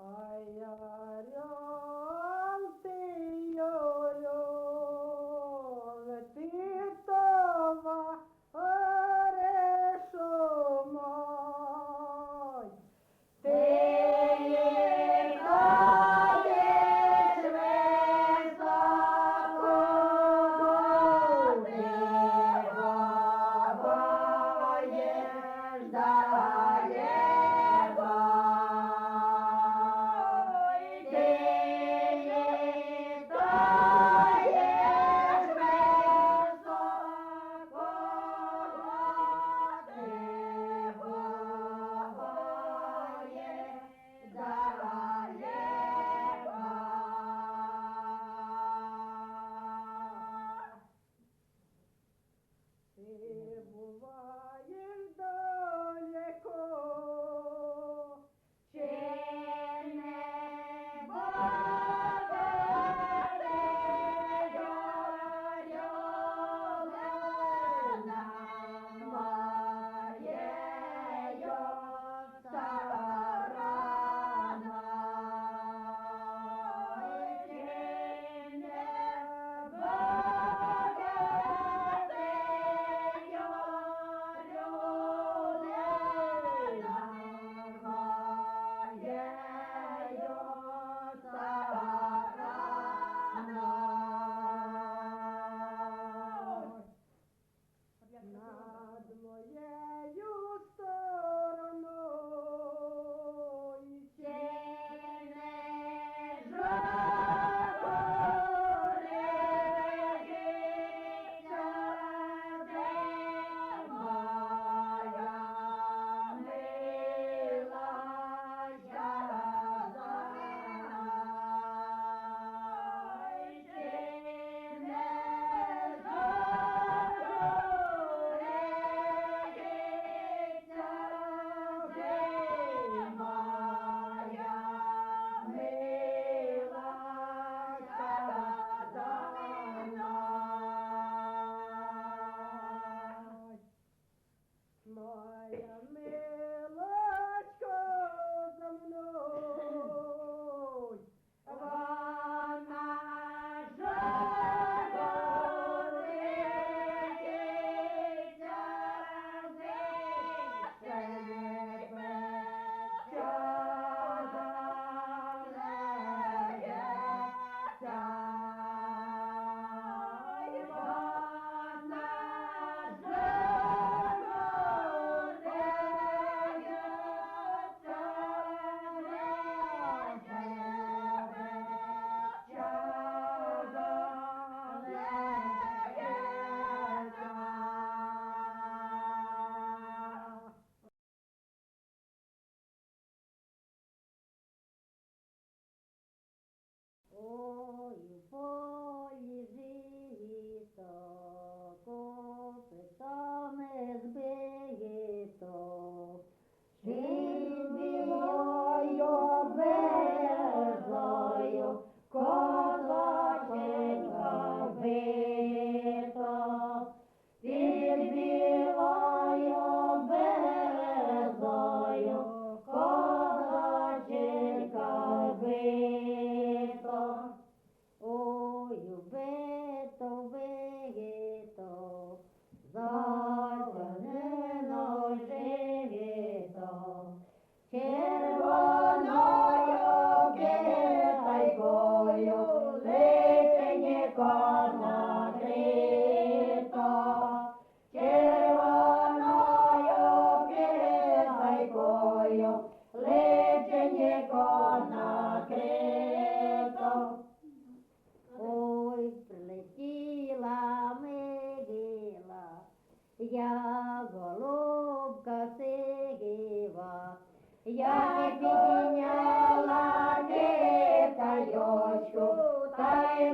Ayar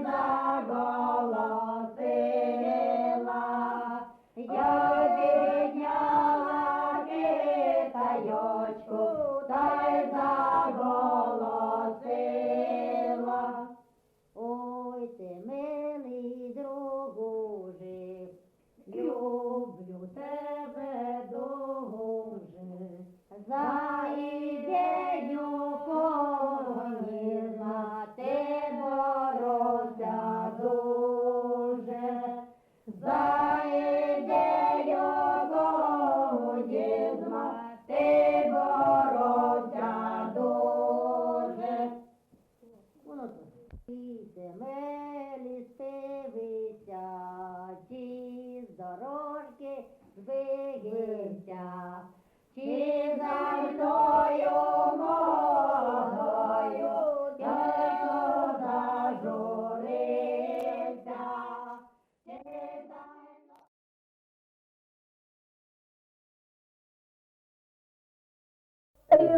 та листи висячі, з дорожки звигився, чи за мною мою тихо зажурився.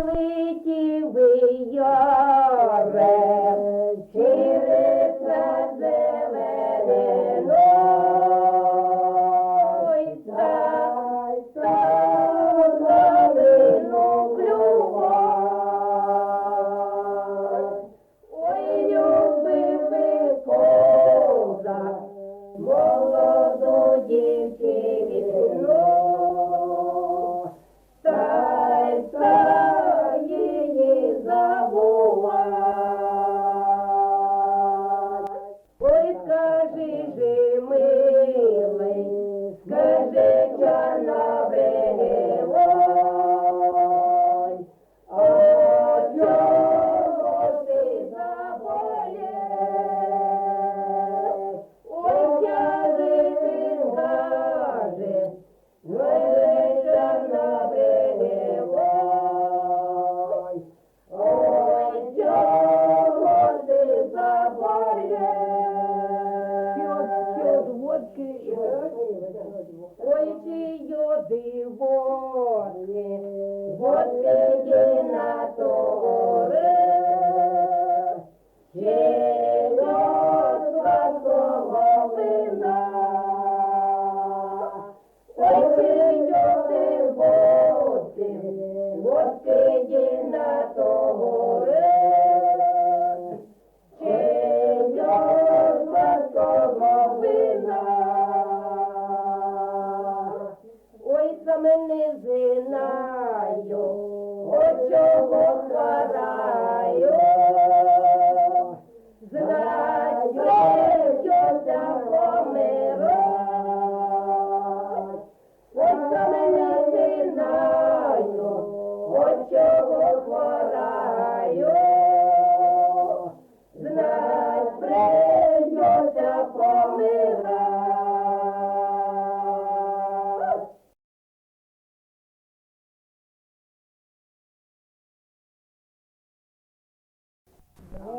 Летів йоре, Схилиться зеленою за долину плювать. Ой, любимий. Києва, Ой, диво, не, Господи, на того.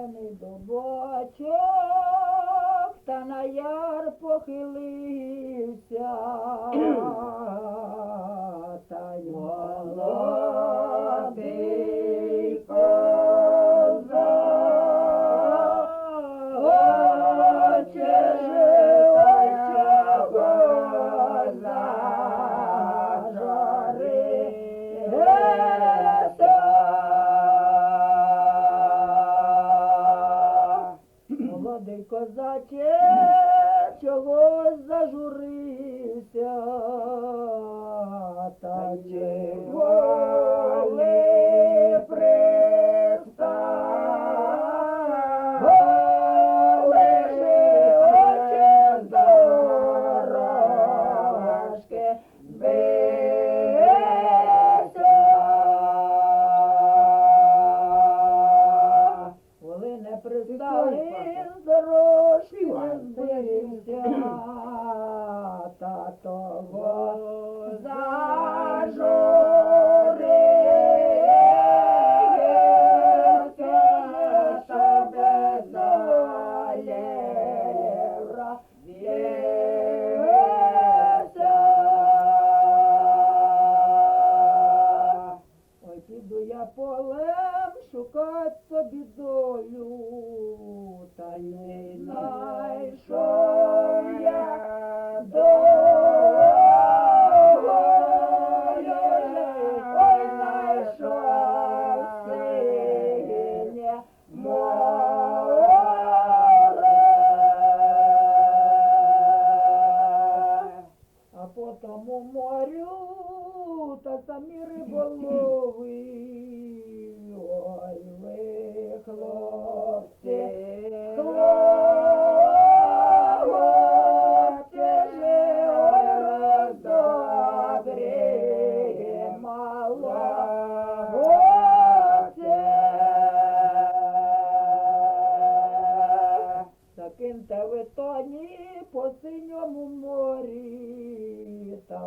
зелений дубочок та на яр похилився. Та й голова. Отець чогось зажурився, та чого.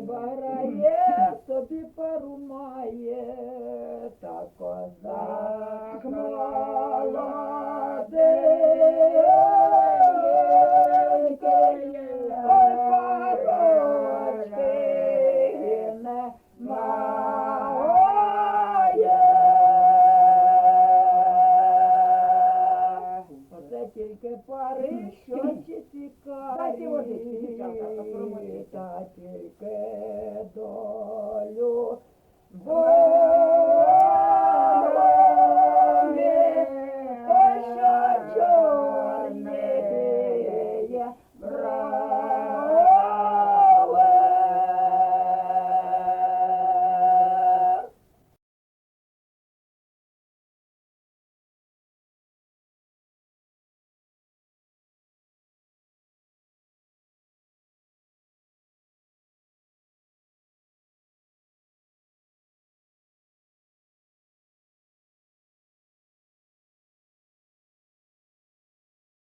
Риба собі пару має, та козак молоденький, тільки пари, що чи цікаві, Дайте водички, дівчата, промочіть. та тільки долю Божу